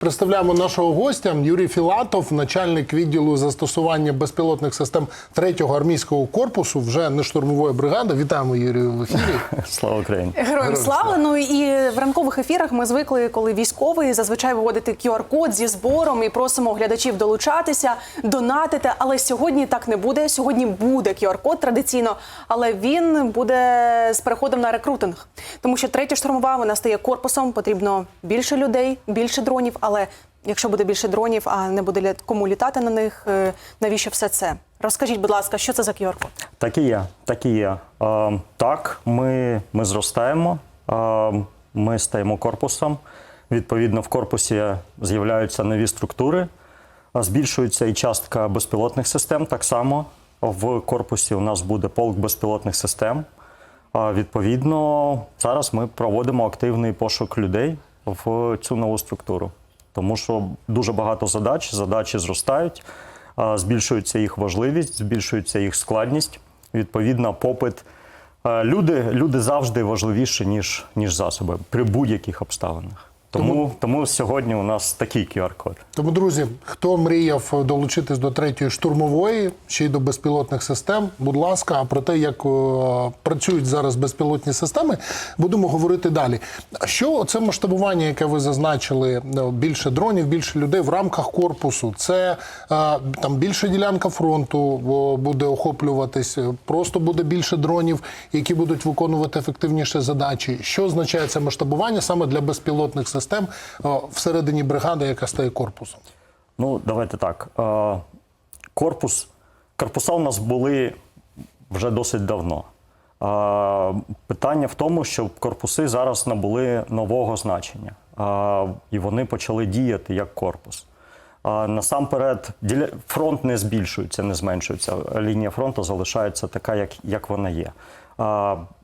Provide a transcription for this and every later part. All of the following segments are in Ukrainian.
Представляємо нашого гостя Юрій Філатов, начальник відділу застосування безпілотних систем 3-го армійського корпусу, вже не штурмової бригади. Вітаємо Юрію в ефірі. Слава Україні! Героям слава. Ну і в ранкових ефірах ми звикли, коли військовий зазвичай виводити QR-код зі збором і просимо глядачів долучатися, донатити. Але сьогодні так не буде. Сьогодні буде QR-код традиційно, але він буде з переходом на рекрутинг, тому що третя штурмова вона стає корпусом. Потрібно більше людей, більше дронів. Але якщо буде більше дронів, а не буде кому літати на них, е, навіщо все це? Розкажіть, будь ласка, що це за QR-код? Так і є. Так і є. Е, так, ми, ми зростаємо, е, ми стаємо корпусом. Відповідно, в корпусі з'являються нові структури, е, збільшується і частка безпілотних систем. Так само в корпусі у нас буде полк безпілотних систем. Е, відповідно, зараз ми проводимо активний пошук людей в цю нову структуру. Тому що дуже багато задач, задачі зростають, збільшується їх важливість, збільшується їх складність. Відповідно, попит. Е, Люди, люди завжди важливіші, ніж, ніж засоби при будь-яких обставинах. Тому, тому сьогодні у нас такий QR-код. Тому, друзі, хто мріяв долучитись до третьої штурмової, ще й до безпілотних систем, будь ласка, а про те, як е, працюють зараз безпілотні системи, будемо говорити далі. А Що це масштабування, яке ви зазначили, е, більше дронів, більше людей в рамках корпусу? Це е, там більша ділянка фронту о, буде охоплюватись, просто буде більше дронів, які будуть виконувати ефективніше задачі. Що означає це масштабування саме для безпілотних систем е, всередині бригади, яка стає корпусом? Ну, давайте так. Е, Корпус, корпуса у нас були вже досить давно. Е, Питання в тому, що корпуси зараз набули нового значення, і вони почали діяти як корпус. Насамперед, фронт не збільшується, не зменшується. Лінія фронту залишається така, як, як вона є.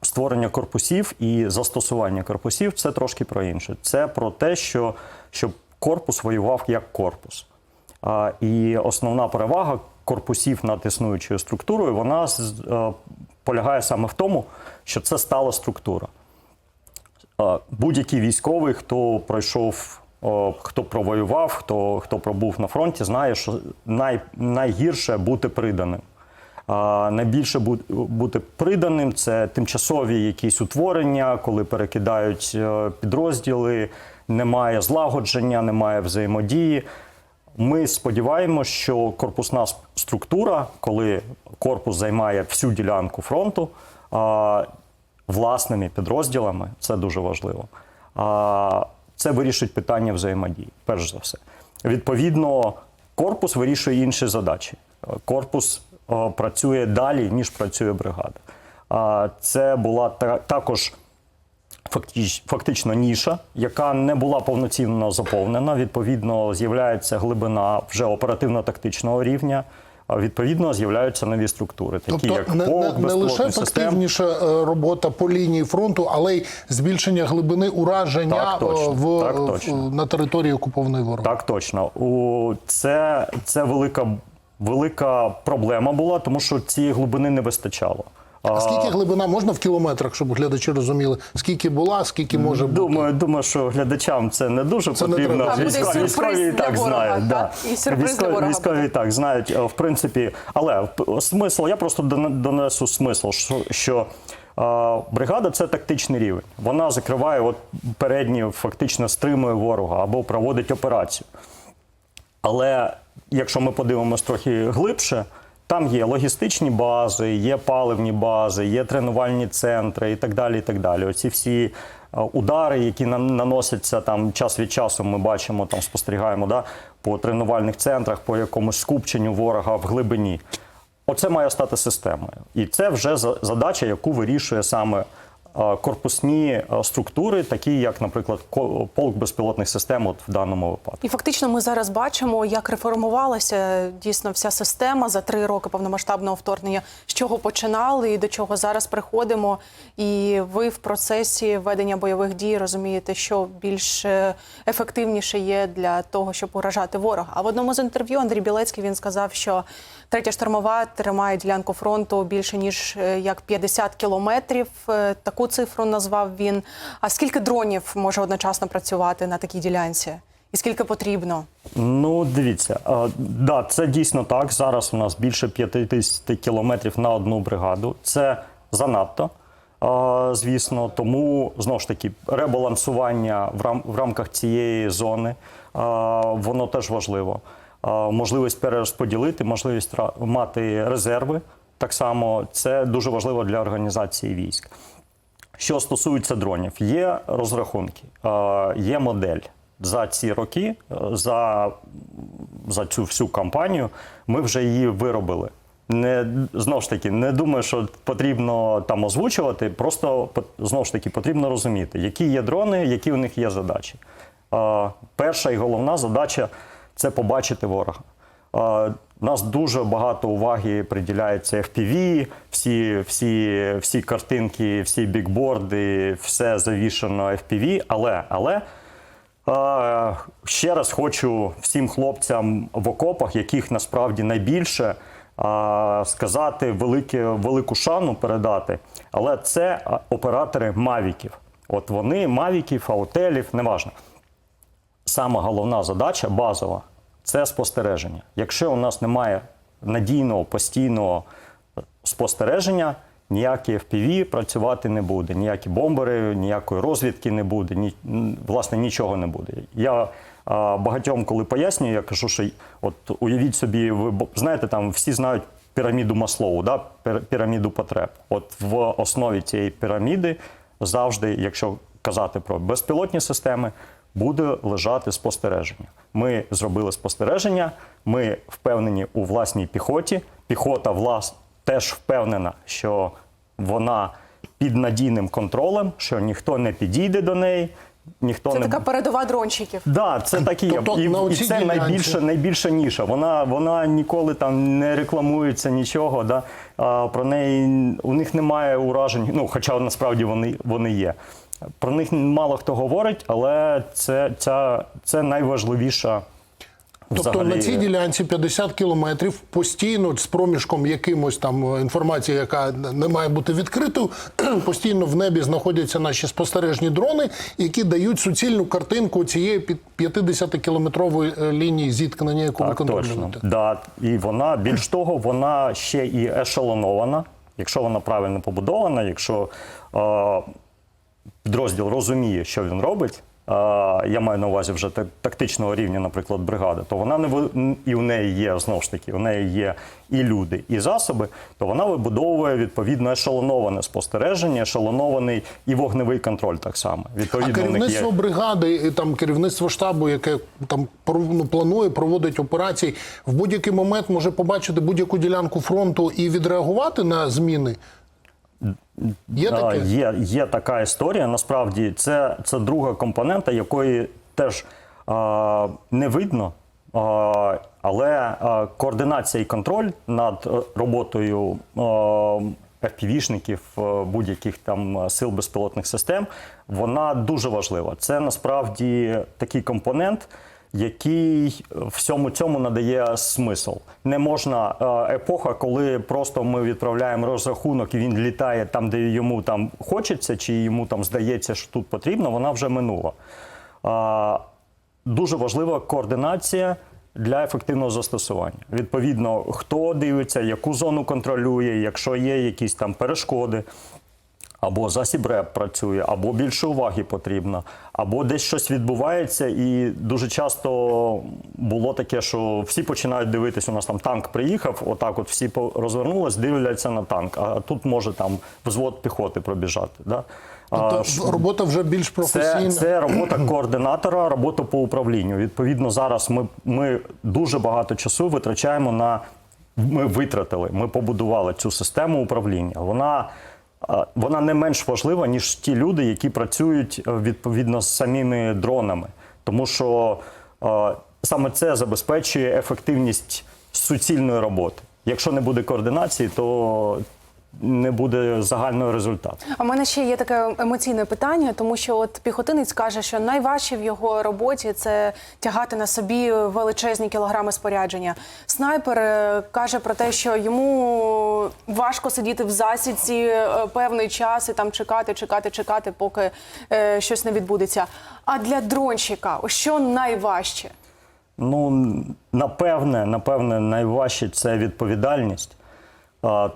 Створення корпусів і застосування корпусів це трошки про інше. Це про те, що щоб корпус воював як корпус. І основна перевага корпусів над існуючою структурою вона е, полягає саме в тому, що це стала структура. Будь-який військовий, хто пройшов, хто провоював, хто, хто пробув на фронті, знає, що най, найгірше бути приданим. А найбільше бути приданим це тимчасові якісь утворення, коли перекидають е, підрозділи, немає злагодження, немає взаємодії. Ми сподіваємося, що корпусна структура, коли корпус займає всю ділянку фронту власними підрозділами, це дуже важливо. Це вирішить питання взаємодії, перш за все. Відповідно, корпус вирішує інші задачі. Корпус е, працює далі, ніж працює бригада. А, це була та- також фактич- фактично ніша, яка не була повноцінно заповнена. Відповідно, з'являється глибина вже оперативно-тактичного рівня. Відповідно з'являються нові структури, такі як Тобто не, полк, не, не лише ефективніша е, робота по лінії фронту, але й збільшення глибини ураження Так, точно, е, в, так, в- точно. на території окупованої ворога. Так, точно. У це, це велика, велика проблема була, тому що цієї глибини не вистачало. А скільки глибина можна в кілометрах, щоб глядачі розуміли, скільки була, скільки може бути? Думаю, думаю, що глядачам це не дуже Це потрібно. А буде Військові, військові і так ворога, знають. так? Да. І сюрприз для військові, військові і так знають. Е, В принципі, але смисл, я просто донесу смисл, що, що е, бригада це тактичний рівень. Вона закриває от передні, фактично стримує ворога або проводить операцію. Але якщо ми подивимось трохи глибше, там є логістичні бази, є паливні бази, є тренувальні центри і так далі. І так далі. Оці всі е, удари, які наносяться там час від часу, ми бачимо, там спостерігаємо да, по тренувальних центрах, по якомусь скупченню ворога в глибині. Оце має стати системою. І це вже задача, яку вирішує саме корпусні е, структури, такі як, наприклад, полк безпілотних систем, от в даному випадку. І фактично ми зараз бачимо, як реформувалася дійсно вся система за три роки повномасштабного вторгнення, з чого починали і до чого зараз приходимо. І ви в процесі ведення бойових дій розумієте, що більш е, ефективніше є для того, щоб уражати ворога. А в одному з інтерв'ю Андрій Білецький він сказав, що третя штурмова тримає ділянку фронту більше ніж е, як 50 кілометрів. Е, Таку цифру назвав він. А скільки дронів може одночасно працювати на такій ділянці? І скільки потрібно? Ну, дивіться, е, да, це дійсно так. Зараз у нас більше 50 кілометрів на одну бригаду. Це занадто, звісно. Тому знову ж таки ребалансування в, рам- в рамках цієї зони воно теж важливо. Можливість перерозподілити, можливість мати резерви. Так само це дуже важливо для організації військ. Що стосується дронів, є розрахунки, є модель. За ці роки, е, за, за цю всю кампанію, ми вже її виробили. Не, знову ж таки, не думаю, що потрібно там озвучувати, просто знову ж таки потрібно розуміти, які є дрони, які у них є задачі. Перша і головна задача це побачити ворога. У нас дуже багато уваги приділяється FPV, всі, всі, всі картинки, всі бікборди, все завішено FPV, але, але ще раз хочу всім хлопцям в окопах, яких насправді найбільше, сказати велике, велику шану передати. Але це оператори мавіків. От вони мавіків, аутелів, неважно. Сама головна задача базова це спостереження. Якщо у нас немає надійного постійного спостереження, ніякі FPV працювати не буде, ніякі бомбери, ніякої розвідки не буде, ні, власне нічого не буде. Я а, багатьом, коли пояснюю, я кажу, що от уявіть собі, ви знаєте, там всі знають піраміду Маслоу, да? піраміду потреб. От в основі цієї піраміди завжди, якщо казати про безпілотні системи, буде лежати спостереження. Ми зробили спостереження, ми впевнені у власній піхоті. Піхота влас теж впевнена, що вона під надійним контролем, що ніхто не підійде до неї, ніхто Це не така передова дрончиків. Да, це так і є. Тобто і, і це найбільша, найбільша ніша. Вона, вона ніколи там не рекламується нічого. Да? А, про неї у них немає уражень. Ну, хоча насправді вони, вони є. Про них мало хто говорить, але це, ця, це найважливіша. Тобто взагалі, на цій ділянці 50 кілометрів постійно з проміжком якимось там е, інформації, яка не має бути відкритою, постійно в небі знаходяться наші спостережні дрони, які дають суцільну картинку цієї 50-кілометрової лінії зіткнення, яку ви Так, точно. контролюєте. Да. І вона, більш того, вона ще і ешелонована, якщо вона правильно побудована, якщо е, підрозділ розуміє, що він робить. Я маю на увазі вже так- тактичного рівня, наприклад, бригади, то вона не і у неї є знову ж таки, у неї є і люди, і засоби, то вона вибудовує відповідно ешелоноване спостереження, ешелонований і вогневий контроль так само. Відповідно, у них є бригади, і там керівництво штабу, яке там ну, планує, проводить операції, в будь-який момент може побачити будь-яку ділянку фронту і відреагувати на зміни. Є Да, таке? є, є така історія. Насправді, це, це друга компонента, якої теж а, не видно. А, але а, координація і контроль над е, роботою FPV-шників, е, будь-яких там е, сил безпілотних систем, вона дуже важлива. Це насправді такий компонент, який всьому цьому надає смисл. Не можна е, епоха, коли просто ми відправляємо розрахунок і він літає там, де йому там хочеться, чи йому там здається, що тут потрібно, вона вже минула. Е, Дуже важлива координація для ефективного застосування. Відповідно, хто дивиться, яку зону контролює, якщо є якісь там перешкоди. Або засіб РЕП працює, або більше уваги потрібно, або десь щось відбувається, і дуже часто було таке, що всі починають дивитися. У нас там танк приїхав, отак, от всі розвернулись, дивляться на танк. А тут може там взвод піхоти пробіжати. Да? А, Тобто робота вже більш професійна. це, це робота координатора, робота по управлінню. Відповідно, зараз ми, ми дуже багато часу витрачаємо на ми витратили, ми побудували цю систему управління. Вона, вона не менш важлива, ніж ті люди, які працюють е, відповідно з самими дронами. Тому що е, саме це забезпечує ефективність суцільної роботи. Якщо не буде координації, то не буде загального результату. А в мене ще є таке емоційне питання, тому що от піхотинець каже, що найважче в його роботі це тягати на собі величезні кілограми спорядження. Снайпер е, каже про те, що йому важко сидіти в засідці е, певний час і там чекати, чекати, чекати, поки е, щось не відбудеться. А для дронщика, що найважче? Ну, напевне, напевне, найважче це відповідальність,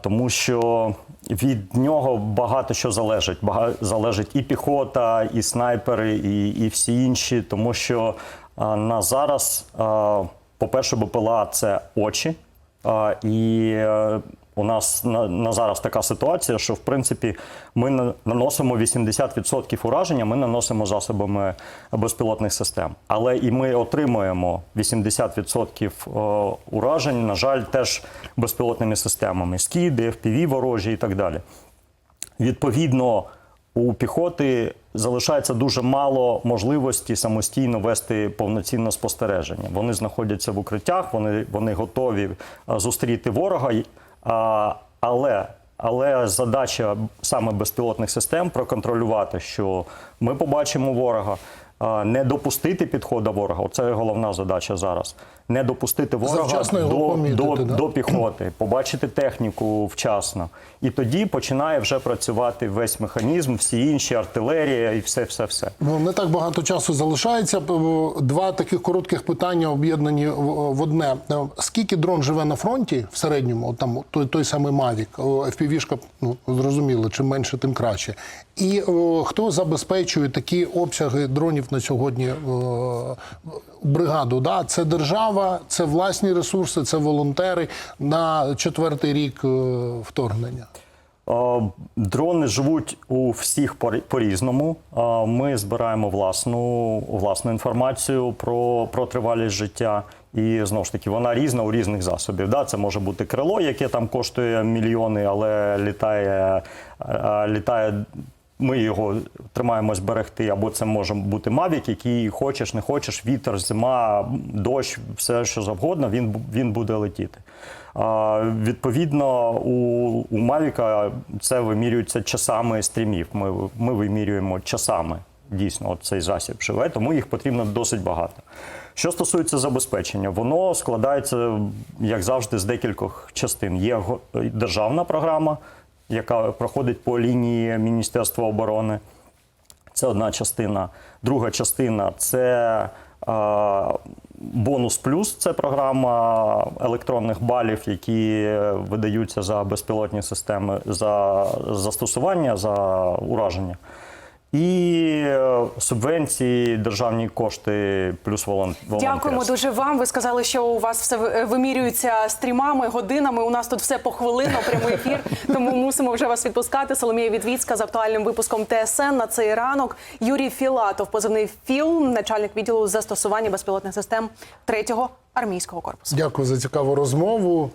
тому що від нього багато що залежить. Бага, залежить і піхота, і снайпери, і, і всі інші. Тому що на зараз, а, по-перше, БПЛА це очі. І е, у нас на, на зараз така ситуація, що в принципі ми наносимо 80% ураження, ми наносимо засобами безпілотних систем. Але і ми отримуємо 80% е, уражень, на жаль, теж безпілотними системами: скиди, FPV ворожі і так далі. Відповідно, у піхоти залишається дуже мало можливості самостійно вести повноцінне спостереження. Вони знаходяться в укриттях, вони, вони готові зустріти ворога. Але, але задача саме безпілотних систем проконтролювати, що ми побачимо ворога. Не допустити підходу ворога, це головна задача зараз. Не допустити ворога до, помітити, до, да? до піхоти, побачити техніку вчасно. І тоді починає вже працювати весь механізм, всі інші артилерія і все, все, все. Ну, не так багато часу залишається. Два таких коротких питання об'єднані в одне. Скільки дрон живе на фронті в середньому? От Там той, той самий О, FPV-шка, ну зрозуміло, чим менше, тим краще. І о, хто забезпечує такі обсяги дронів на сьогодні о, бригаду? Да? Це держава, це власні ресурси, це волонтери на четвертий рік е, вторгнення. Е, Дрони живуть у всіх пор- по-різному. Е, Ми збираємо власну, власну інформацію про, про тривалість життя. І знову ж таки, вона різна у різних засобів. Да, це може бути крило, яке там коштує мільйони, але літає, літає. Ми його тримаємось берегти, або це може бути мавік, який хочеш, не хочеш, вітер, зима, дощ, все що завгодно, він, він буде летіти. А, відповідно, у, у Мавіка це вимірюється часами стрімів. Ми, ми вимірюємо часами. Дійсно, от цей засіб живе, тому їх потрібно досить багато. Що стосується забезпечення, воно складається, як завжди, з декількох частин. Є державна програма, яка проходить по лінії Міністерства оборони. Це одна частина. Друга частина це е, бонус плюс. Це програма електронних балів, які видаються за безпілотні системи, за застосування, за ураження. І е, субвенції, державні кошти, плюс волон- волонтерство. Дякуємо дуже вам. Ви сказали, що у вас все ви- вимірюється стрімами, годинами. У нас тут все по хвилину, прямий ефір. Тому мусимо вже вас відпускати. Соломія Відвіцька з актуальним випуском ТСН на цей ранок. Юрій Філатов, позивний ФІЛ, начальник відділу застосування безпілотних систем 3-го армійського корпусу. Дякую за цікаву розмову.